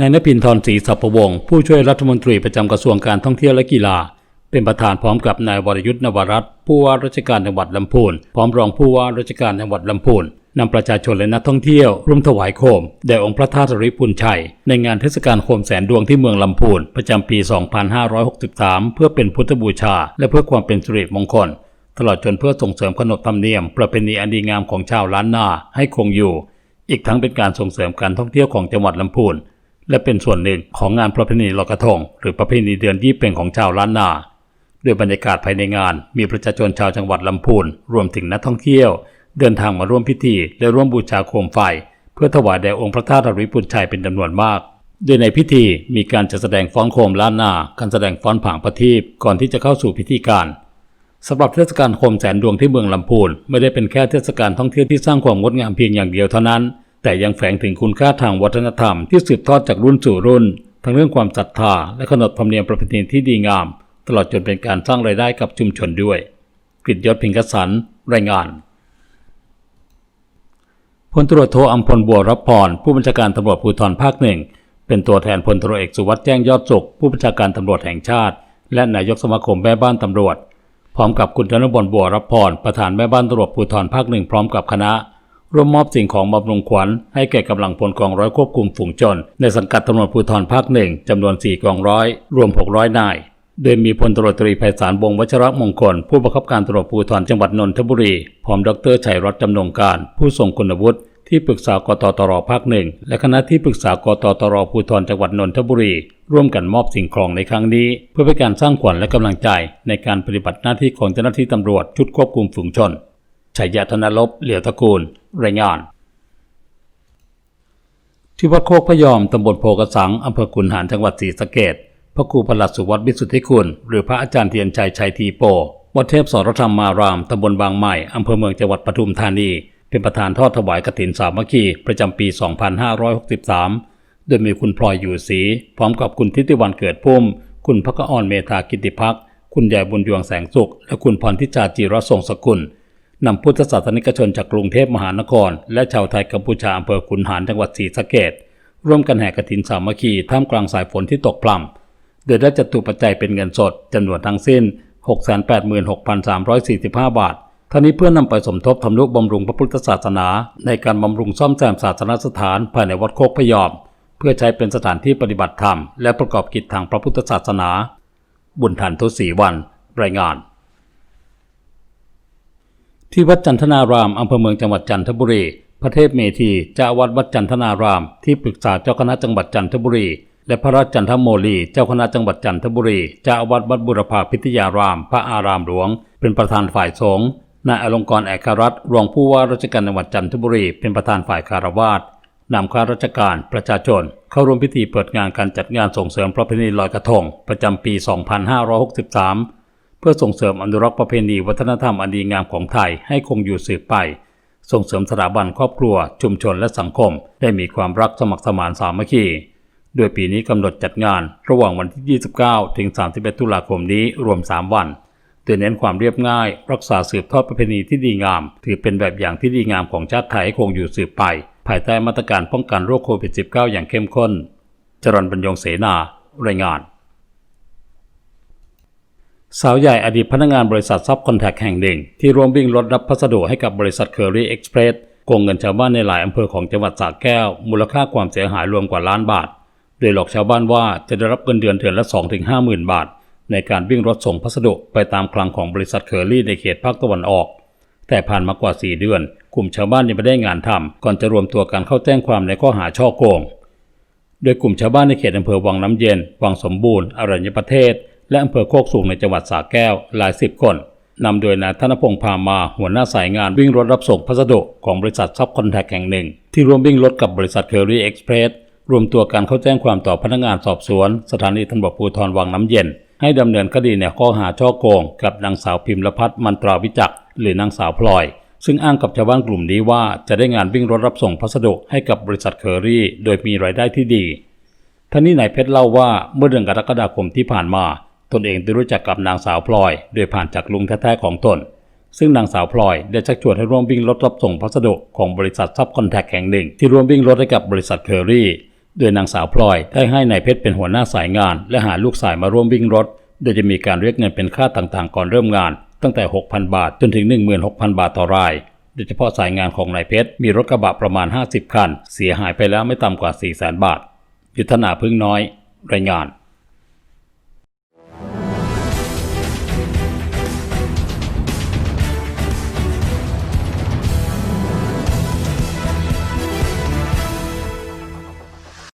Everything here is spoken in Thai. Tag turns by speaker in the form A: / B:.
A: นายนภินทรศรีสัพพวงศ์ผู้ช่วยรัฐมนตรีประจำกระทรวงการท่องเที่ยวและกีฬา เป็นประธานพร้อมกับนายวรยุทธ์นวรัตน์ผู้ว่าราชการจังหวัดลำพูนพร้อมรองผู้ว่าราชการจังหวัดลำพูนนำประชาชนและนักท่องเที่ยวร่วมถวายโคมแด่องค์พระธาตุริพุนชัย ในงานเทศกาลโคมแสนดวงที่เมืองลำพูนประจำปี 2563 เพื่อเป็นพุทธบูชา และเพื่อความเป็นสิริมงคล ตลอดจนเพื่อส่งเสริมขนบธรรมเนียม ประเพณีอันดีงามของชาวล้านนาให้คงอยู่ อีกทั้งเป็นการส่งเสริมการท่องเที่ยวของจังหวัดลำพูน และเป็นส่วนหนึ่งของงานประเพณีลอยกระทง หรือประเพณีเดือนยี่เป่งของชาวล้านนาด้วยบรรยากาศภายในงาน มีประชาชนชาวจังหวัดลำพูนรวมถึงนักท่องเที่ยว เดินทางมาร่วมพิธีและร่วมบูชาโคมไฟ เพื่อถวายแด่องค์พระธาตุริพุนชัยเป็นจำนวนมาก โดยในพิธีมีการจัดแสดงฟ้อนโคมล้านนา การแสดงฟ้อนผางประทีปก่อนที่จะเข้าสู่พิธีการสำหรับเทศกาลโคมแสนดวงที่เมืองลำพูนไม่ได้เป็นแค่เทศกาลท่องเที่ยวที่สร้างความงดงามเพียงอย่างเดียวเท่านั้น แต่ยังแฝงถึงคุณค่าทางวัฒนธรรมที่สืบทอดจากรุ่นสู่รุ่น ทั้งเรื่องความศรัทธาและขนบธรรมเนียมประเพณีที่ดีงาม ตลอดจนเป็นการสร้างรายได้กับชุมชนด้วยกฤษยศพิงคสันรายงานพลตรวจโทอัมพลบัวรับพรผู้บัญชาการตำรวจภูธรภาคหนึ่งเป็นตัวแทนพลตรวจเอกสุวัสด์แจ้งยอดสุข ผู้บัญชาการตำรวจแห่งชาติ และนายกสมาคมแม่บ้านตำรวจ พร้อมกับคุณธนบลบัวรับพรประธานแม่บ้านตำรวจภูธรภาคหนึ่งพร้อมกับคณะ ร่วมมอบสิ่งของบำรุงขวัญให้แก่กำลังพลกองร้อยควบคุมฝูงชน ในสังกัดตำรวจภูธรภาคหนึ่งจำนวน 4 กองร้อย รวม 600 นาย โดยมีพลตรตรีไพศาลวงวัชรมงคล ผู้บังคับการตำรวจภูธรจังหวัดนนทบุรี พร้อมดรชัยรัตน์จำนงการ ผู้ทรงคุณวุฒิที่ปรึกษากตตรภาคหนึ่งและคณะที่ปรึกษากตตรภูธรจังหวัดนนทบุรี ร่วมกันมอบสิ่งของในครั้งนี้ เพื่อเป็นการสร้างขวัญและกำลังใจในการปฏิบัติหน้าที่ของเจ้าหน้าที่ตำรวจชุดควบคุมฝูงชน ชัยยะธนลบเหลียวตระกูลรายงานที่วัดโคกพยอมตำบลโพกระสังอำเภอขุนหารจังหวัดศรีสะเกดพระครูประหลัดสุวัตวิสุทธิคุณ หรือพระอาจารย์เทียนชัยชัยทีโป วัดเทพสรธรรมารามตำบลบางใหม่อำเภอเมืองจังหวัดปทุมธานี เป็นประธานทอดถวายกฐินสามัคคี ประจำปี 2563 โดยมีคุณพลอยอยู่ศรีพร้อมกับคุณทิติวันเกิดพุ่ม คุณพระกออนเมธากิติพักคุณยายบุญยวงแสงสุข และคุณพรทิจาจีรทรงสกุล นำพุทธศาสนิกชนจากกรุงเทพมหานคร และชาวไทยกัมพูชาอำเภอขุนหารจังหวัดศรีสะเกดร่วมกันแห่กฐินสามัคคีท่ามกลางสายฝนที่ตกพร่ำโดยได้จัดตุปัจจัยเป็นเงินสดจำนวนทั้งสิ้น 686,345 บาทท่านี้เพื่อนำไปสมทบทำนุบำรุงพระพุทธศาสนา ในการบำรุงซ่อมแซมศาสนสถานภายในวัดโคกพยอม เพื่อใช้เป็นสถานที่ปฏิบัติธรรม และประกอบกิจทางพระพุทธศาสนา บุญทันทุศรีวัน รายงาน ที่วัดจันทนารามอำเภอเมืองจังหวัดจันทบุรี พระเทพเมธีเจ้าวาสวัดจันทนาราม ที่ปรึกษาเจ้าคณะจังหวัดจันทบุรี และพระราชจันทโมลีเจ้าคณะจังหวัดจันทบุรีเจ้าวาสวัดบุรพาพิทยาราม พระอารามหลวง เป็นประธานฝ่ายสงฆ์นายอลงกรณ์เอกรัตรองผู้ว่าราชการจังหวัดจันทบุรี เป็นประธานฝ่ายคารวาสนำข้าราชการประชาชน เข้าร่วมพิธีเปิดงานการจัดงานส่งเสริมประเพณีลอยกระทง ประจำปี 2563 พื่อส่งเสริมอนุรักษ์ประเพณีวัฒนธรรมอันดีงามของไทยให้คงอยู่สืบไป ส่งเสริมสถาบันครอบครัว ชุมชนและสังคม ได้มีความรักสมัครสมานสามัคคี โดยปีนี้กำหนดจัดงานระหว่างวันที่ 29 ถึง 31 ตุลาคมนี้รวม 3 วันโดยเน้นความเรียบง่าย รักษาสืบทอดประเพณีที่ดีงาม ถือเป็นแบบอย่างที่ดีงามของชาติไทยให้คงอยู่สืบไป ภายใต้มาตรการป้องกันโรคโควิด -19 อย่างเข้มข้น จรันบรรยงเสนา รายงาน สาวใหญ่อดีตพนักงานบริษัทซับคอนแทคแห่งหนึ่ง ที่ร่วมวิ่งรถรับพัสดุให้กับบริษัทเคอรี่เอ็กซ์เพรสโกงเงินชาวบ้านในหลายอำเภอของจังหวัดสระแก้ว มูลค่าความเสียหายรวมกว่าล้านบาท โดยหลอกชาวบ้านว่าจะได้รับเงินเดือนเดือนละ 2-5 หมื่นบาท ในการวิ่งรถส่งพัสดุไปตามคลังของบริษัทเคอรี่ในเขตภาคตะวันออก แต่ผ่านมากว่า 4 เดือน กลุ่มชาวบ้านยังไม่ได้งานทำก่อนจะรวมตัวกันเข้าแจ้งความในข้อหาช่อโกง โดยกลุ่มชาวบ้านในเขตอำเภอวังน้ำเย็น วังสมบูรณ์ อรัญญประเทศ และอำเภอโคกสูงในจังหวัดสระแก้วหลายสิบคนนำโดยนายธนพงษ์พามาหัวหน้าสายงานวิ่งรถรับส่งพัสดุของบริษัทซับคอนแทคแห่งหนึ่ง ที่ร่วมวิ่งรถกับบริษัทเคอรี่เอ็กซ์เพรสรวมตัวกันเข้าแจ้งความต่อพนักงานสอบสวน สถานีตำรวจภูธรวังน้ำเย็น ให้ดำเนินคดีในข้อหาช่อโกง กับนางสาวพิมพ์ละพัฒน์มันตราวิจักหรือนางสาวพลอย ซึ่งอ้างกับชาวบ้านกลุ่มนี้ว่าจะได้งานวิ่งรถรับส่งพัสดุให้กับบริษัทเคอรี่ โดยมีรายได้ที่ดีท่านี้นายเพชรเล่าว่าเมื่อเดือนกรกฎาคมที่ผ่านมา ตนเองได้รู้จักกับนางสาวพลอย โดยผ่านจากลุงแท้ๆของตน ซึ่งนางสาวพลอยได้ชักชวนให้ร่วมวิ่งรถรับส่งพัสดุของบริษัทซับคอนแทคแห่งหนึ่ง ที่ร่วมวิ่งรถให้กับบริษัทเคอรี่ โดยนางสาวพลอยได้ให้นายเพชรเป็นหัวหน้าสายงาน และหาลูกสายมาร่วมวิ่งรถ โดยจะมีการเรียกเงินเป็นค่าต่างๆ ก่อนเริ่มงาน ตั้งแต่ 6,000 บาทจนถึง 16,000 บาทต่อราย โดยเฉพาะสายงานของนายเพชรมีรถกระบะประมาณ 50 คัน เสียหายไปแล้วไม่ต่ำกว่า400,000 บาทยุทธนาพึ่งน้อย รายงาน